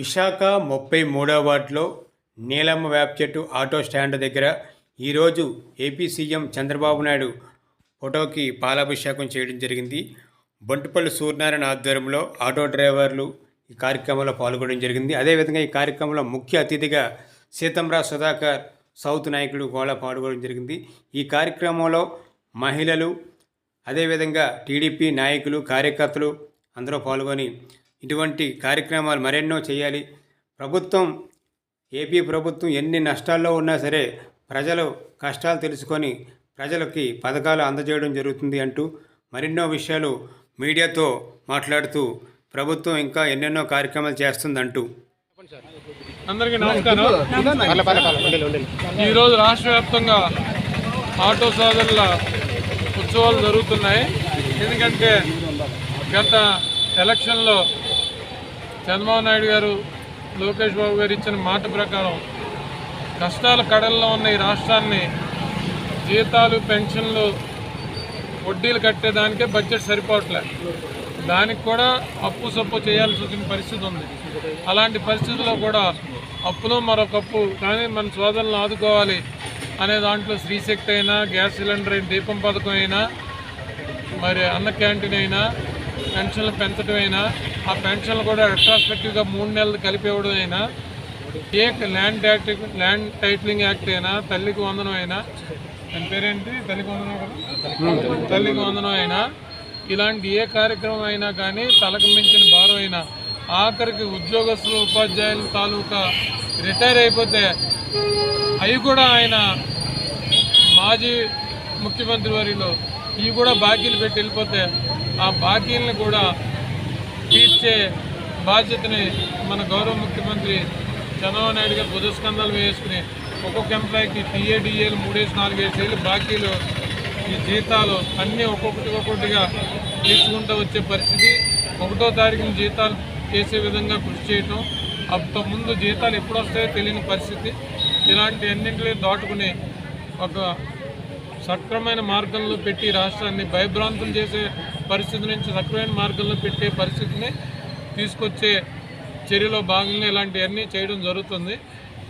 విశాఖ ముప్పై మూడవ వార్డులో నీలమ్మ వేప చెట్టు ఆటో స్టాండ్ దగ్గర ఈరోజు ఏపీ సీఎం చంద్రబాబు నాయుడు ఫోటోకి పాలాభిషేకం చేయడం జరిగింది. బొంటుపల్లి సూర్యనారాయణ ఆధ్వర్యంలో ఆటో డ్రైవర్లు ఈ కార్యక్రమంలో పాల్గొనడం జరిగింది. అదేవిధంగా ఈ కార్యక్రమంలో ముఖ్య అతిథిగా సీతంరా సుధాకర్ సౌత్ నాయకుడు కూడా పాల్గొనడం జరిగింది. ఈ కార్యక్రమంలో మహిళలు అదేవిధంగా టీడీపీ నాయకులు కార్యకర్తలు అందరూ పాల్గొని ఇటువంటి కార్యక్రమాలు మరెన్నో చేయాలి. ప్రభుత్వం ఏపీ ప్రభుత్వం ఎన్ని నష్టాల్లో ఉన్నా సరే ప్రజలు కష్టాలు తెలుసుకొని ప్రజలకి పథకాలు అందజేయడం జరుగుతుంది అంటూ మరెన్నో విషయాలు మీడియాతో మాట్లాడుతూ ప్రభుత్వం ఇంకా ఎన్నెన్నో కార్యక్రమాలు చేస్తుందంటూ. అందరికీ నమస్కారం. ఈరోజు రాష్ట్ర వ్యాప్తంగా ఆటో సోదరుల ఉత్సవాలు జరుగుతున్నాయి. ఎందుకంటే గత ఎలక్షన్లో చంద్రబాబు నాయుడు గారు లోకేష్ బాబు గారు ఇచ్చిన మాట ప్రకారం కష్టాల కడల్లో ఉన్న ఈ రాష్ట్రాన్ని జీతాలు పెన్షన్లు వడ్డీలు కట్టేదానికే బడ్జెట్ సరిపోవట్లే. దానికి కూడా అప్పు సప్పు చేయాల్సి వచ్చిన పరిస్థితి ఉంది. అలాంటి పరిస్థితుల్లో కూడా అప్పులో మరొకప్పు కానీ మన సోదరులను ఆదుకోవాలి అనే దాంట్లో శ్రీశక్తి అయినా గ్యాస్ సిలిండర్ అయినా దీపం పథకం అయినా మరి అన్న క్యాంటీన్ అయినా పెన్షన్లు పెంచడం అయినా ఆ పెన్షన్లు కూడా రెట్రాస్పెక్టివ్గా మూడు నెలలు కలిపి ఇవ్వడం అయినా ఏ land act land titling act అయినా తల్లికి వందనం అయినా దాని పేరేంటి? తల్లికి వందనం కదా? తల్లికి వందనం అయినా ఇలాంటి ఏ కార్యక్రమం అయినా కానీ తలకు మించిన భారం అయినా ఆఖరికి ఉద్యోగస్తులు ఉపాధ్యాయులు తాలూకా రిటైర్ అయిపోతే అవి కూడా ఆయన మాజీ ముఖ్యమంత్రి వారిలో ఇవి కూడా బాకీలు పెట్టి వెళ్ళిపోతే ఆ బాకీలను కూడా తీర్చే బాధ్యతని మన గౌరవ ముఖ్యమంత్రి చంద్రబాబు నాయుడు గారు బుధస్కంధాలు వేసుకుని ఒక్కొక్క ఎంప్లాయీకి టీఏడిఏలు మూడేసి నాలుగేసి ఏళ్ళు బాకీలు ఈ జీతాలు అన్నీ ఒక్కొక్కటి ఒక్కొక్కటిగా తీర్చుకుంటూ వచ్చే పరిస్థితి. ఒకటో తారీఖున జీతాలు చేసే విధంగా కృషి చేయటం అంత ముందు జీతాలు ఎప్పుడు వస్తాయో తెలియని పరిస్థితి. ఇలాంటి అన్నింటినీ దాటుకుని ఒక సక్రమైన మార్గంలో పెట్టి రాష్ట్రాన్ని భయభ్రాంతులు చేసే పరిస్థితి నుంచి సక్రమైన మార్గంలో పెట్టే పరిస్థితిని తీసుకొచ్చే చర్యలో భాగంగా ఇలాంటివన్నీ చేయడం జరుగుతుంది.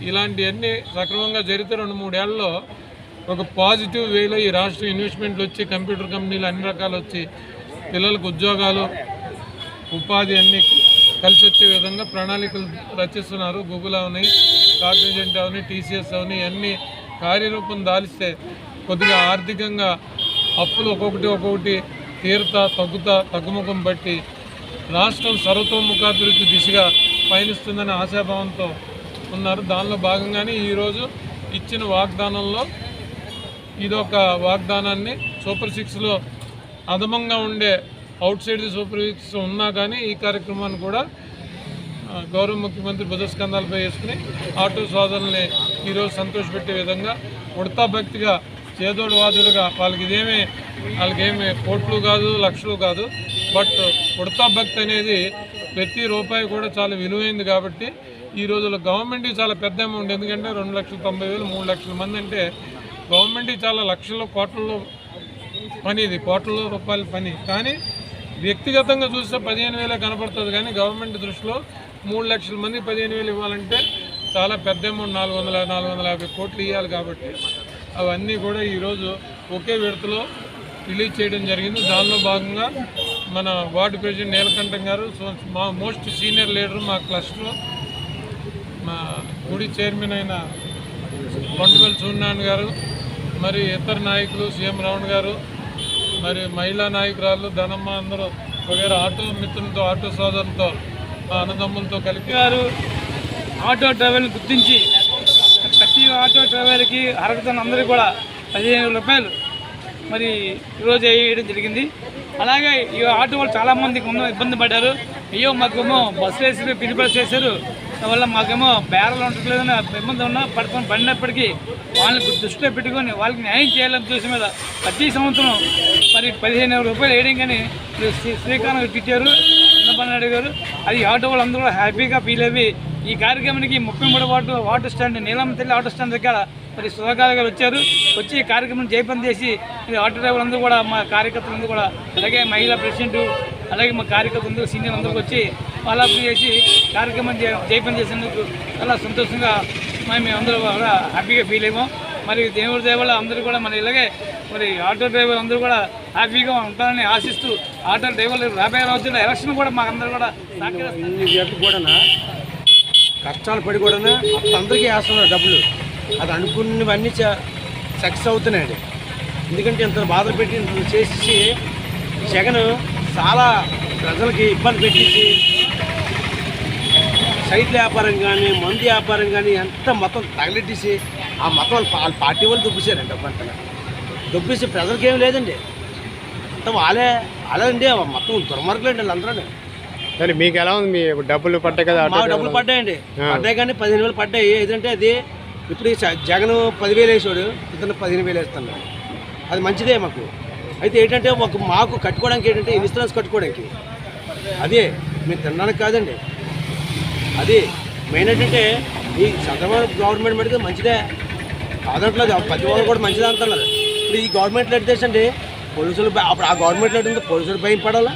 ఇలాంటివన్నీ సక్రమంగా జరిగితే రెండు మూడేళ్ళలో ఒక పాజిటివ్ వేలో ఈ రాష్ట్రం ఇన్వెస్ట్మెంట్లు వచ్చి కంప్యూటర్ కంపెనీలు అన్ని రకాలు వచ్చి పిల్లలకు ఉద్యోగాలు ఉపాధి అన్నీ కలిసి వచ్చే విధంగా ప్రణాళికలు రచిస్తున్నారు. గూగుల్ అవని కాగ్నిజెంట్ అవని టీసీఎస్ అవని అన్నీ కార్యరూపం దాలిస్తే కొద్దిగా ఆర్థికంగా అప్పులు ఒక్కొక్కటి ఒక్కొక్కటి తీరుతా తగ్గుతా తగ్గుముఖం బట్టి రాష్ట్రం సర్వతోముఖాభివృద్ధి దిశగా పయనిస్తుందనే ఆశాభావంతో ఉన్నారు. దానిలో భాగంగానే ఈరోజు ఇచ్చిన వాగ్దానంలో ఇదొక వాగ్దానాన్ని సూపర్ సిక్స్లో అదమంగా ఉండే outside the super six ఉన్నా కానీ ఈ కార్యక్రమాన్ని కూడా గౌరవ ముఖ్యమంత్రి బుధస్కంధాలపై వేసుకుని ఆటో సోదరుల్ని ఈరోజు సంతోషపెట్టే విధంగా ఉడతా భక్తిగా చేదోడు వాదుడుగా వాళ్ళకి ఇదేమి వాళ్ళకేమి కోట్లు కాదు లక్షలు కాదు. బట్ ఉడతా భక్తి అనేది ప్రతి రూపాయి కూడా చాలా విలువైంది కాబట్టి ఈ రోజుల్లో గవర్నమెంట్కి చాలా పెద్ద అమౌంట్. ఎందుకంటే రెండు లక్షల తొంభై వేలు మూడు లక్షల మంది అంటే గవర్నమెంట్కి చాలా లక్షల కోట్లలో పని ఇది కోట్ల రూపాయల పని. కానీ వ్యక్తిగతంగా చూస్తే పదిహేను వేలే కనపడుతుంది కానీ గవర్నమెంట్ దృష్టిలో మూడు లక్షల మంది పదిహేను వేలు ఇవ్వాలంటే చాలా పెద్ద అమౌంట్ నాలుగు వందల నాలుగు వందల యాభై కోట్లు ఇవ్వాలి కాబట్టి అవన్నీ కూడా ఈరోజు ఒకే విడతలో రిలీజ్ చేయడం జరిగింది. దానిలో భాగంగా మన వార్డు ప్రెసిడెంట్ నీలకంఠం గారు సో- మా మోస్ట్ సీనియర్ లీడర్ మా క్లస్టర్ మా గుడి చైర్మన్ అయిన కొండపల్లి సూర్యనారాయణ గారు మరి ఇతర నాయకులు సీఎం రావణ్ గారు మరి మహిళా నాయకురాలు ధనమ్మ అందరూ వగేర ఆటో మిత్రులతో ఆటో సోదరులతో మా అన్నదమ్ములతో కలిపి గారు ఆటో డ్రైవర్ని గుర్తించి ఆటో డ్రైవర్కి అర్హత అందరికీ కూడా పదిహేను రూపాయలు మరి ఈరోజు వేయడం జరిగింది. అలాగే ఈ ఆటో వాళ్ళు చాలామందికి ఉన్న ఇబ్బంది పడ్డారు. అయ్యో మాకేమో బస్సులు వేసారు పిలి బస్సు వేసారు దానివల్ల మాకేమో బేరాలు ఉండట్లేదని ఇబ్బంది ఉన్నా పడుకొని పడినప్పటికీ వాళ్ళని దృష్టిలో పెట్టుకొని వాళ్ళకి న్యాయం చేయాలని చూసి మీద ప్రతి సంవత్సరం మరి పదిహేను రూపాయలు వేయడం కానీ శ్రీ- శ్రీకారం ఇచ్చారు చంద్రబాబు నాయుడు గారు. అది ఆటో వాళ్ళందరూ కూడా హ్యాపీగా ఫీల్ అయ్యి ఈ కార్యక్రమానికి ముప్పై మూడు వార్డు ఆటో స్టాండ్ నీలం తల్లి ఆటో స్టాండ్ దగ్గర మరి సుధాకర్ గారు వచ్చారు. వచ్చి ఈ కార్యక్రమం జయపం చేసి మరి ఆటో డ్రైవర్లందరూ కూడా మా కార్యకర్తలందరూ కూడా అలాగే మహిళా ప్రెసిడెంట్ అలాగే మా కార్యకర్తలందరూ సీనియర్ అందరూ వచ్చి పాలాపు చేసి కార్యక్రమం జయ- జయపం చేసినందుకు చాలా సంతోషంగా మేము అందరూ కూడా హ్యాపీగా ఫీల్ అయ్యాము. మరి దేవుడి దేవాల అందరూ కూడా మరి ఇలాగే మరి ఆటో డ్రైవర్ అందరూ కూడా హ్యాపీగా ఉంటారని ఆశిస్తూ ఆటో డ్రైవర్లు రాబోయే రోజుల్లో ఎలక్షన్ కూడా మాకందరూ కూడా సహకరిస్తారు కూడా కష్టాలు పడి కూడా అందరికీ వేస్తున్నారు డబ్బులు. అది అనుకున్నవన్నీ సక్సెస్ అవుతున్నాయండి. ఎందుకంటే ఇంత బాధలు పెట్టి ఇంత చేసి జగన్ చాలా ప్రజలకి ఇబ్బంది పెట్టించి సైట్ల వ్యాపారం కానీ మందు వ్యాపారం కానీ ఎంత మొత్తం తగలెట్టేసి ఆ మొత్తం వాళ్ళ పార్టీ వాళ్ళు దుబ్బిసారండి డబ్బు దుబ్బేసి ప్రజలకేం లేదండి. మొత్తం వాళ్ళే వాళ్ళండి మొత్తం దుర్మార్గులండి వాళ్ళందరూ సరే మీకు ఎలా ఉంది? మీ డబ్బులు పట్టాయి కదా డబ్బులు పడ్డాయండి. పడ్డాయి కానీ పదిహేను వేలు పడ్డాయి. ఏదంటే అది ఇప్పుడు జగన్ పదివేలు వేసాడు ఇతను పదిహేను వేలు వేస్తున్నాడు. అది మంచిదే మాకు. అయితే ఏంటంటే ఒక మాకు కట్టుకోవడానికి ఏంటంటే ఇన్సూరెన్స్ కట్టుకోవడానికి అదే మేము తినడానికి కాదండి. అది మెయిన్ ఏంటంటే ఈ చంద్రబాబు గవర్నమెంట్ పెడితే మంచిదే. కాదంటలేదు ప్రతి వాళ్ళు కూడా మంచిదే అంటున్నారు. ఇప్పుడు ఈ గవర్నమెంట్ ఎట్టేసండి పోలీసులు భయ- అప్పుడు ఆ గవర్నమెంట్ ఎట్టింది పోలీసులు భయం పడాలా?